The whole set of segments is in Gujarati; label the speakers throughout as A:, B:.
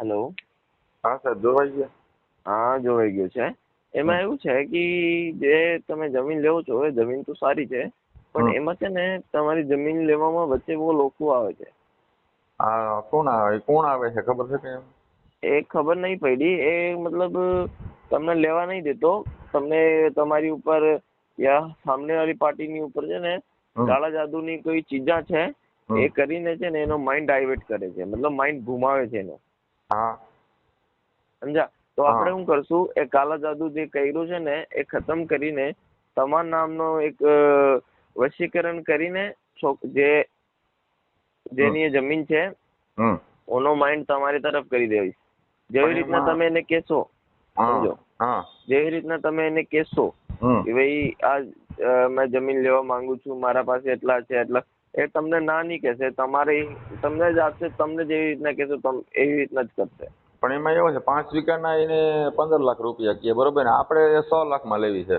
A: હેલો.
B: હા સર જોવાઈ ગયો.
A: હા જોવાઈ ગયો છે. એમાં એવું છે કે જે તમે જમીન લેવો છો એ જમીન તો સારી છે પણ એમાં છે ને તમારી જમીન લેવામાં વચ્ચે બહુ લોકો આવે છે.
B: આ કોણ આવે? કોણ આવે છે? ખબર છે કે
A: એ ખબર નહીં પડી એ મતલબ તમને લેવા નહીં દેતો. તમને તમારી ઉપર યા સામેવાળી પાર્ટીની ઉપર છે ને. કાળા જાદુની કોઈ ચીજા છે. એ કરીને છે ને એનો માઇન્ડ ડાયવર્ટ કરે છે. મતલબ માઇન્ડ ઘુમાવે છે એનો.
B: હા.
A: સમજા તો આપણે શું કરશું? એ કાલા જાદુ જે કર્યું છે ને એ ખતમ કરીને તમાર નામનો એક વશીકરણ કરીને જે જેની જમીન છે ઓનો માઇન્ડ તમારી તરફ કરી દેવી. જેવી રીતના તમે એને
B: કેશો
A: સમજો. જેવી રીતના તમે એને
B: કેશો
A: કે ભાઈ આ મેં જમીન લેવા માંગુ છું મારા પાસે એટલા છે એટલા એ તમને ના નહીં કહેશે. તમારે તમને જ આપશે તમને જેવી રીતના કહેશો તમે એવી રીતના જ કરશે.
B: પણ એમાં એવું છે પાંચ વીઘાના એને પંદર લાખ રૂપિયા કહે બરોબર ને? આપણે સો લાખમાં લેવી છે.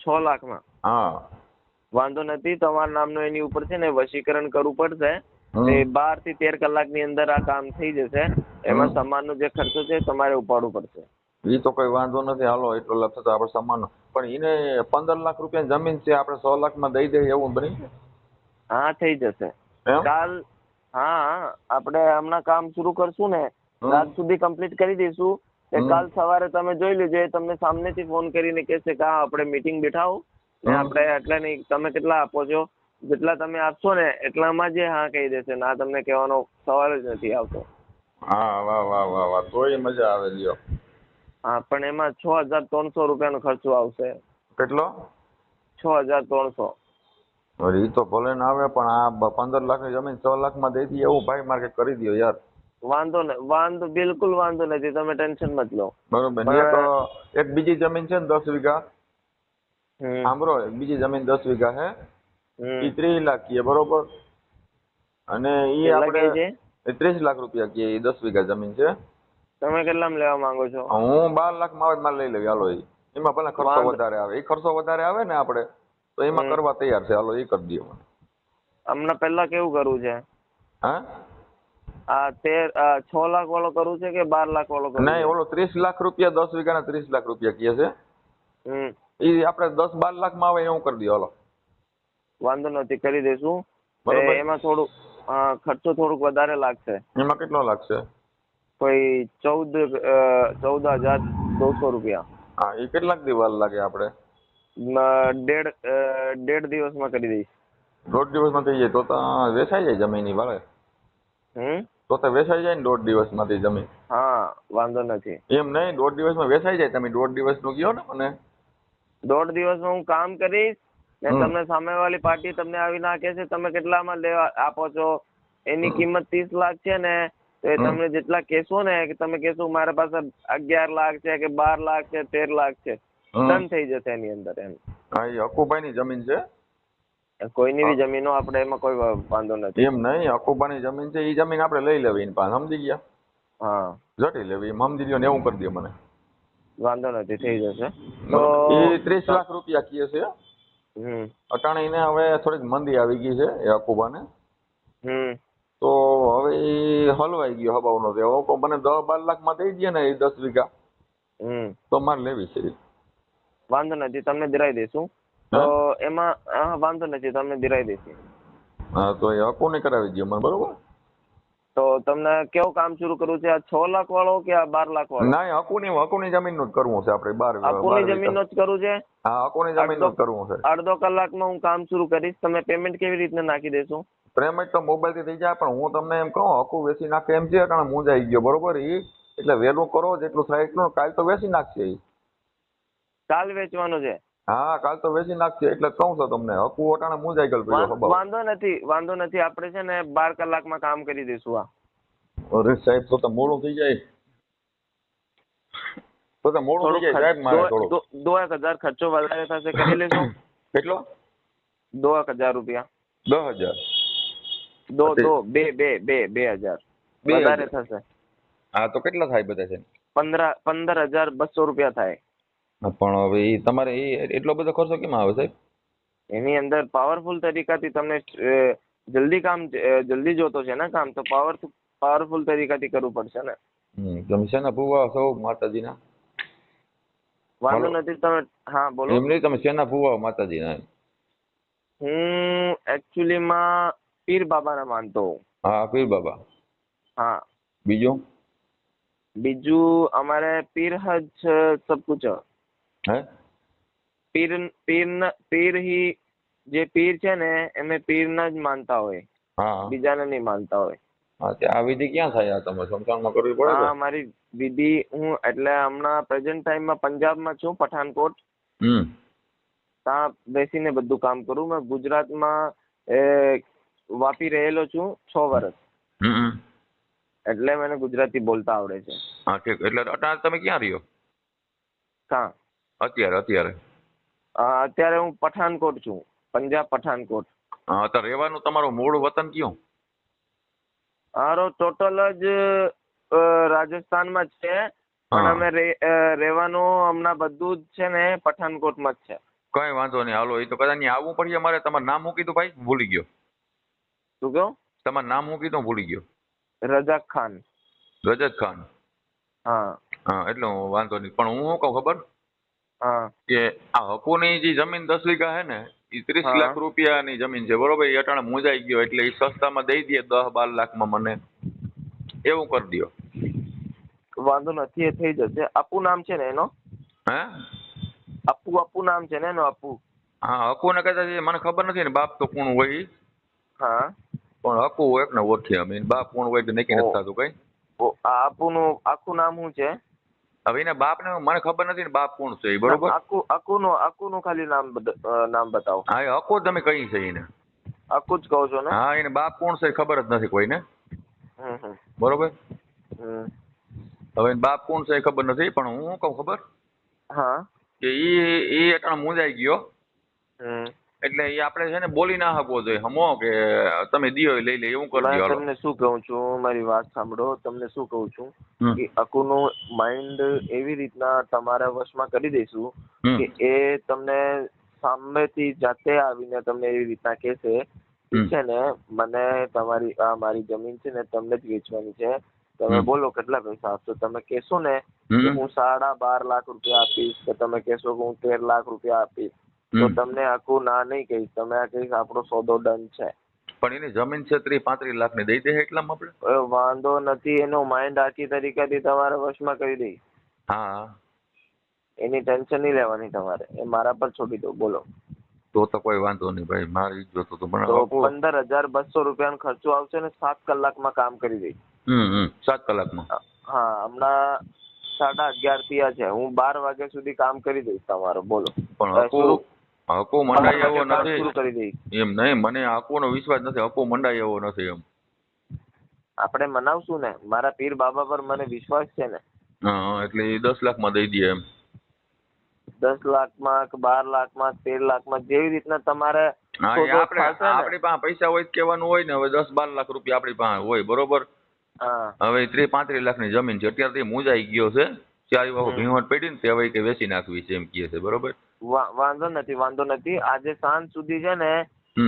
A: છ લાખમાં?
B: હા.
A: વાંધો નથી તમારા નામનો એની ઉપર છે ને વશીકરણ કરવું પડશે. એ બારથી તેર કલાકની અંદર આ કામ થઈ જશે. એમાં. સામાનનો જે ખર્ચો છે તમારે ઉપાડવું પડશે.
B: એ તો કોઈ વાંધો નથી હાલો એટલો લાખ થતો આપણે સામાન પણ એને પંદર લાખ રૂપિયા જમીન છે આપણે સો લાખમાં દઈ દઈએ એવું બની?
A: હા થઈ જશે. કાલ હા આપણે હમણાં કામ શરૂ કરશું ને રાત સુધી કમ્પ્લીટ કરી દઈશું. એ કાલ સવારે તમે જોઈ લેજો એ તમને સામનેથી ફોન કરીને કહેશે કે હા આપણે મીટિંગ બેઠાવો ને આપણે એટલા નહીં તમે કેટલા આપો છો? જેટલા તમે આપશો ને એટલામાં જે હા કહી દેશે. ના તમને કહેવાનો સવાલ જ નથી આવતો.
B: હા વાહ વાહ વાહ વાહ. તોય મજા આવે લ્યો.
A: હા પણ એમાં છ હજાર ત્રણસો રૂપિયાનો ખર્ચો આવશે.
B: કેટલો?
A: છ હજાર ત્રણસો.
B: ઈ તો ભલે ના આવે પણ આ પંદર પંદર લાખની જમીન છ લાખમાં દઈ દઈએ એવું ભાઈ માર્કેટ કરી દો યાર.
A: વાંધો ને વાંધો બિલકુલ વાંધો નથી તમે ટેન્શન મત લો.
B: બરોબર ને એક બીજી જમીન છે ને દસ વીઘા. સાંભળો બીજી જમીન દસ વીઘા છે એ ત્રીસ લાખ કીએ બરોબર? અને
A: એ
B: આપણે ત્રીસ લાખ રૂપિયા કીએ એ દસ વીઘા જમીન છે.
A: તમે કેટલામાં લેવા માંગો છો?
B: હું બાર લાખમાં આવે મારે લઈ લેવી હાલો એમાં ભલે ખર્ચો વધારે આવે એ ખર્ચો વધારે આવે ને આપણે. તો એમાં કરવા તૈયાર છે. હાલો એ કરી દઈએ મને.
A: હમણાં પહેલા કેવું કરવું છે?
B: હા?
A: આ તેર છ લાખ વાળો કરવું છે કે બાર લાખ વાળો કરવું
B: નહીં ઓલો ત્રીસ લાખ રૂપિયા દસ વીઘાના ત્રીસ લાખ રૂપિયા કહે છે. એ આપણે દસ બાર લાખમાં આવે એવું કરી દઈએ હાલો.
A: વાંધો નથી કરી દઈશું. એમાં થોડું ખર્ચો થોડુંક વધારે લાગશે.
B: એમાં કેટલો લાગશે?
A: કોઈ ચૌદ ચૌદ હજાર દોઢસો રૂપિયા.
B: હા એ કેટલાક દિવસ લાગે આપણે?
A: દેઢ દિવસમાં કરી દઈશ.
B: દોઢ દિવસમાં થઈ જાય તો તો વેચાઈ જાય જમીનની વાળે.
A: હમ?
B: તો તો વેચાઈ જાય ને દોઢ દિવસમાંથી જમીન.
A: હા વાંધો નથી.
B: એમ નહીં દોઢ દિવસમાં વેચાઈ જાય. તમે દોઢ દિવસનું કહો ને મને?
A: દોઢ દિવસમાં હું કામ કરીશ ને
B: તમને
A: તમને સામેવાળી પાર્ટી તમને આવી નાખે છે. તમે કેટલામાં લેવા આપો છો? એની કિંમત ત્રીસ લાખ છે ને તો એ. તમને જેટલા કહેશો ને કે તમે કહેશો મારા પાસે અગિયાર લાખ છે કે બાર લાખ છે તેર લાખ છે. ડન થઈ જશે એની અંદર એમ.
B: હા એ હકુભાઈની જમીન છે?
A: કોઈની બી જમીનો આપણે એમાં કોઈ વાંધો નથી.
B: એમ નહીં હકુભાઈની જમીન છે એ જમીન આપણે લઈ લેવી એની પાસે સમજી ગયા?
A: હા.
B: જટી લેવી સમજી લ્યો ને એવું કરી દે મને.
A: વાંધો નથી થઈ જશે. તો
B: એ ત્રીસ લાખ રૂપિયા કીએ છે.
A: હમ.
B: અટાણે એને હવે થોડીક મંદી આવી ગઈ છે એ હકુબાને
A: હમ.
B: તો હવે એ હલવાઈ ગયો હબાવનો મને દસ બાર લાખમાં દઈ દે ને એ દસ વીઘા. તો મારે લેવી છે.
A: વાંધો નથી તમને દિરાઈ દઈશું તો એમાં વાંધો નથી તમને દિરાઈ દઈશું
B: હા તો એ હકુ ને કરાવી દઈએ મને બરોબર?
A: તો તમને કેવું કામ શરૂ કરવું છે? આ છ લાખ વાળો કે આ બાર લાખ વાળો?
B: ના હકુની હકુની જમીનનું જ કરવું છે આપણે બાર
A: હકુની
B: જમીનનું
A: જ કરવું છે?
B: હા હકુની જમીનનું જ કરવું છે.
A: અડધો કલાકમાં હું કામ શરૂ કરીશ તમે પેમેન્ટ કેવી રીતે નાખી દેશો?
B: પેમેન્ટ તો મોબાઈલથી થઈ જાય પણ હું તમને એમ કહું હકુ વેચી નાખે એમ છે કારણ મૂંઝાઈ ગયો બરોબર એ એટલે વહેલું કરો જેટલું થાય એટલું કાલ તો વેચી નાખશે ઈ.
A: કાલ વેચવાનું છે.
B: હા કાલ તો વેચી નાખશે એટલે કહું છું તમને. હકુ ઓટાણે મુંજાઈ ગયેલ પડ્યો
A: વાંધો નથી વાંધો નથી. આપણે છે ને બાર કલાકમાં કામ કરી દઈશું આ
B: અરે સાહેબ તો મોડું થઈ જાય. તો તો મોડું થઈ જાય સાહેબ મારે થોડું
A: દો- એક હજાર ખર્ચો વધારે થશે કરી લેશો.
B: કેટલો?
A: દો એક હજાર રૂપિયા.
B: દો હજાર.
A: દો દો બે બે બે બે હજાર. વધારે થશે.
B: હા તો કેટલા થાય બધા છે?
A: પંદર પંદર હજાર બસો રૂપિયા થાય.
B: પણ હવે તમારે એટલો બધો ખર્ચો કેમ આવે સાહેબ?
A: એની અંદર પાવરફુલ તરીકાથી તમને જલ્દી કામ જલ્દી જોતો છે ને કામ તો પાવર પાવરફુલ તરીકાથી કરવું પડશે ને.
B: તમે શેના ભૂવા સૌ માતાજીના?
A: વાંધો નથી તમે હા બોલો.
B: એમ નહીં તમે શેના ભૂવા માતાજીના
A: હું એકચ્યુઅલીમાં પીર બાબાના માનતો
B: હા પીર બાબા.
A: હા.
B: બીજું?
A: બીજું અમારે પીર હજ સબ કુછ
B: હે?
A: પીર પીર પીર હી જે પીર છે ને એમે પીરના જ માનતા હોય.
B: હા.
A: બીજાને નહીં માનતા હોય.
B: હા તે આ વિધિ ક્યાં થાય આ તમે સમસાનમાં કરવી પડે
A: હા મારી વિધિ હું એટલે હમણાં પ્રેઝન્ટ ટાઈમમાં પંજાબમાં છું પઠાણકોટ
B: હમ.
A: ત્યાં બેસીને બધું કામ કરું. મેં ગુજરાતમાં વાપી રહેલો છું છ વર્ષ. એટલે મને ગુજરાતી બોલતા આવડે છે.
B: હા ઠીક. એટલે અત્યારે તમે ક્યાં રહ્યો?
A: કાં?
B: અત્યારે અત્યારે?
A: અત્યારે હું પઠાણકોટ છું પંજાબ પઠાણકોટ
B: હા તો રહેવાનું તમારું મૂળ વતન કયું?
A: મારો ટોટલ જ રાજસ્થાનમાં જ છે પણ અમે રહેવાનું હમણાં બધું જ છે ને પઠાણકોટમાં જ છે.
B: કઈ વાંધો નહીં હાલો એ તો કદાચ નહીં આવવું પડશે મારે તમારું નામ મૂકી દો ભાઈ? ભૂલી ગયો.
A: શું કહો?
B: તમારું નામ મૂકી દો ભૂલી ગયો.
A: રજાક ખાન.
B: રજત ખાન.
A: હા.
B: હા એટલે વાંધો નહીં. પણ હું શું કહું ખબર? કે આ હકુની જે જમીન દસ વીઘા હે ને એ ત્રીસ. લાખ રૂપિયાની જમીન છે. બરોબર એ અટાણે મુંજાઈ ગયો એટલે એ સસ્તામાં દઈ દે દસ બાર લાખમાં મને. એવું કરી દો
A: વાંધો નથી એ થઈ જશે. અપુ નામ છે ને એનો?
B: હે?
A: અપુ અપુ નામ છે ને એનો અપુ
B: હા હકુને કદાચ એ મને ખબર નથી ને બાપ તો કોણ હોય
A: હા.
B: પણ હકુ હોય ને ઓળખી અમે. બાપ કોણ હોય તો નક્કી નથી. થતું કઈ.
A: આપુ આ આખું નામ શું છે?
B: હવે એના બાપને મને ખબર નથી ને બાપ કોણ છે એ બરોબર?
A: આકુ અકુનું અકુનું ખાલી નામ નામ બતાવો.
B: હા એ હકુ તમે કઈ છે એને.
A: અકુ જ કહો છો ને?
B: હા એને બાપ કોણ છે ખબર જ નથી કોઈને. બરોબર. હવે બાપ કોણ છે એ ખબર નથી પણ હું શું કહું ખબર?
A: હા.
B: કે ઈ એ અટાણે મુંજાઈ ગયો. એટલે એ આપણે છે ને બોલી ના શકવો જોઈએ. હમો કે તમે દિયો લઈ લે એવું કરી દો
A: તમને શું કહું છું? મારી વાત સાંભળો. તમને શું કહું છું. કે અકુનું માઇન્ડ એવી રીતના તમારા વશમાં કરી દઈશું કે એ તમને સામેથી જાતે આવીને તમને એવી રીતના કહેશે છે ને મને તમારી આ મારી જમીન છે ને તમને જ વેચવાની છે. તમે બોલો કેટલા પૈસા આપશો? તમે કહેશો ને હું સાડા બાર લાખ રૂપિયા આપીશ કે તમે કહેશો કે હું તેર લાખ રૂપિયા આપીશ. તો તમને આખું ના નહીં કહીશ તમે આ કહીશ આપણો સોદો ડન છે.
B: પણ એની જમીન છે ત્રીસ પાંત્રીસ લાખની દઈ દે એટલામાં આપણે?
A: વાંધો નથી એનો માઇન્ડ આખી તરીકેથી તમારા વશમાં કરી દઈ.
B: હા.
A: એની ટેન્શન નહીં લેવાની તમારે એ મારા પર છોડી દો બોલો.
B: તો તો કોઈ વાંધો નહીં ભાઈ મારી જોતું તો પણ
A: પંદર હજાર બસો રૂપિયાનો ખર્ચો આવશે ને સાત કલાકમાં કામ કરી દઈશ
B: હમ સાત કલાકમાં.
A: હા હમણાં સાડા અગિયાર થયા છે હું બાર વાગ્યા સુધી કામ કરી દઈશ તમારો બોલો.
B: પણ હકુ મંડાય એવો નથી. એમ નહીં મને હકુનો વિશ્વાસ નથી. હકો મંડાય એવો નથી એમ.
A: આપણે મનાવશું ને. મારા પીર બાબા પર મને વિશ્વાસ છે ને.
B: હા એટલે એ દસ લાખમાં દઈ દે એમ.
A: દસ લાખમાં કે બાર લાખમાં તેર લાખમાં જેવી રીતના તમારે
B: આપણે પાસે પૈસા હોય કેવાનું કહેવાનું હોય ને. હવે દસ બાર લાખ રૂપિયા આપણી પાસે હોય બરોબર? હવે ત્રીસ પાંત્રીસ લાખની જમીન છે. અત્યારથી મુંજાઈ ગયો છે. ચારે વખત
A: હમ.
B: પડી ને તે હવે કે વેચી નાખવી છે એમ કહે છે બરોબર?
A: વાંધો નથી વાંધો નથી. આજે સાંજ સુધી છે ને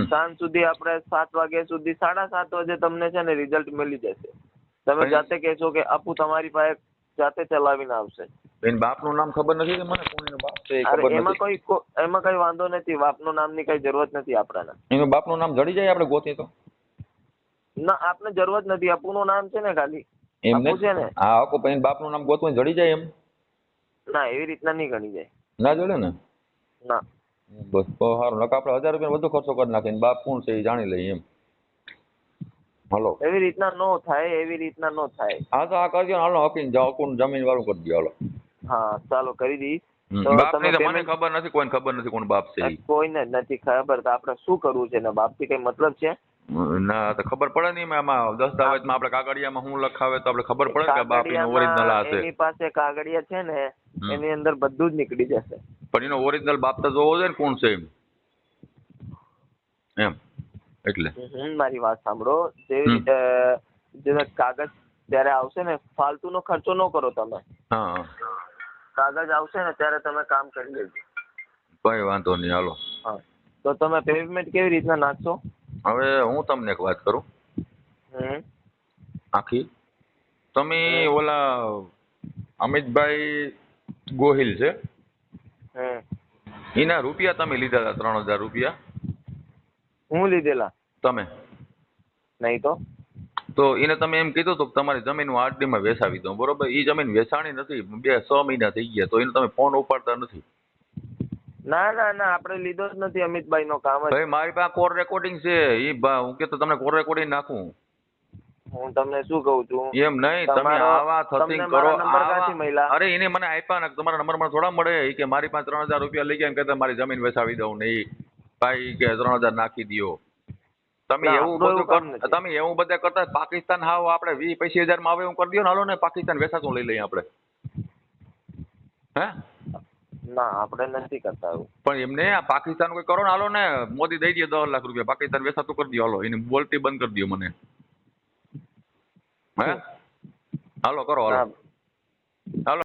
A: સાંજ સુધી આપણે સાત વાગ્યા સુધી સાડા સાત વાગે તમને છે ને રિઝલ્ટ મળી જશે. તમે જાતે કહેશો કે આપુ તમારી પાસે જાતે ચલાવીને આવશે.
B: એની બાપનું નામ ખબર નથી મને? કોણ એનો બાપ છે ખબર
A: એમાં કોઈ એમાં કઈ વાંધો નથી. બાપનું નામની કઈ જરૂરત નથી આપણાને.
B: એનું બાપનું નામ જડી જાય આપણે ગોતીએ તો?
A: ના આપને જરૂરત નથી. અપુનું નામ છે ને ખાલી.
B: એમ
A: છે
B: ને? હા પણ એના બાપનું નામ ગોતવું જડી જાય એમ?
A: ના એવી રીતના નહીં ગણી જાય.
B: ના જડે ને?
A: ના.
B: બસ તો સારું. નકા આપણે હજાર રૂપિયા વધુ ખર્ચો કરી નાખીને બાપ કોણ છે એ જાણી લઈએ એમ. હલો.
A: એવી રીતના નો થાય એવી રીતના નો થાય.
B: હા તો આ કરજો હાલો હકીને જાઓ કોણ જમીન વાળું કરી દો હાલો.
A: હા ચાલો કરી દી.
B: હમ.
A: તો
B: બાપની
A: તમે
B: તો મને ખબર નથી કોઈને ખબર નથી કોણ બાપ છે
A: કોઈને નથી ખબર. તો આપણે શું કરવું છે? ને બાપથી કઈ મતલબ છે?
B: ના તો ખબર પડે નહીં આમાં. દસ્તાવેજમાં આપણે કાગળિયામાં શું લખાવે તો આપણે ખબર પડે કે બાપ ઓરિજિનલ આ
A: એની પાસે કાગળિયા છે ને એની અંદર બધું જ નીકળી જશે.
B: પણ એનો ઓરિજિનલ બાપ તો જોવો છે ને કોણ છે એમ? એમ એટલે.
A: મારી વાત સાંભળો. જેવી રીતે જે કાગજ ત્યારે આવશે ને ફાલતુનો ખર્ચો ન કરો તમે.
B: હા કાગજ
A: કાગળ આવશે ને ત્યારે તમે કામ કરી લેજો.
B: કઈ વાંધો નહીં હાલો.
A: હા. તો તમે પેમેન્ટ કેવી રીતના નાખશો?
B: હવે હું તમને એક વાત કરું.
A: હમ.
B: આખી. તમે ઓલા અમિતભાઈ ગોહિલ છે? એના રૂપિયા તમે લીધા હતા ત્રણ હજાર રૂપિયા?
A: હું લીધેલા.
B: તમે?
A: નહીં તો?
B: તો એને તમે એમ કીધું હતું કે તમારી જમીન હું આરડીમાં માં વેચાવી દઉં. બરોબર? એ જમીન વેચાણી નથી બે છ મહિના થઈ ગયા તો એને તમે ફોન ઉપાડતા નથી.
A: ના ના ના આપણે લીધો જ નથી અમિતભાઈ નો કામ
B: ભાઈ મારી પાસે કોર રેકોર્ડિંગ છે. એ હું કેતો તમને કોર રેકોર્ડિંગ નાખું.
A: હું તમને શું કહું છું?
B: એમ નહીં તમે આવા થતિંગ કરો? અરે એને મને આપ્યા ને તમારા નંબર મને થોડા મળે. કે મારી પાસે ત્રણ હજાર રૂપિયા લઈ ગયા એમ કહેતા મારી જમીન વેચાવી દઉં નહીં ભાઈ કે ત્રણ હજાર નાખી દો તમે એવું બધું. તમે એવું બધા કરતા પાકિસ્તાન હાવ આપણે વીસ પચીસ હજારમાં આવે એવું કરી દો ને હાલો ને પાકિસ્તાન વેચાતું લઈ લઈએ આપણે. હે?
A: ના આપણે નથી કરતા એવું.
B: પણ એમને આ પાકિસ્તાન કોઈ કરો ને હાલો ને મોદી દઈ દે દસ લાખ રૂપિયા. પાકિસ્તાન વેચાતું કરી દો હાલો. એને બોલતી બંધ કરી દો મને. હે હાલો કરો હાલો હાલો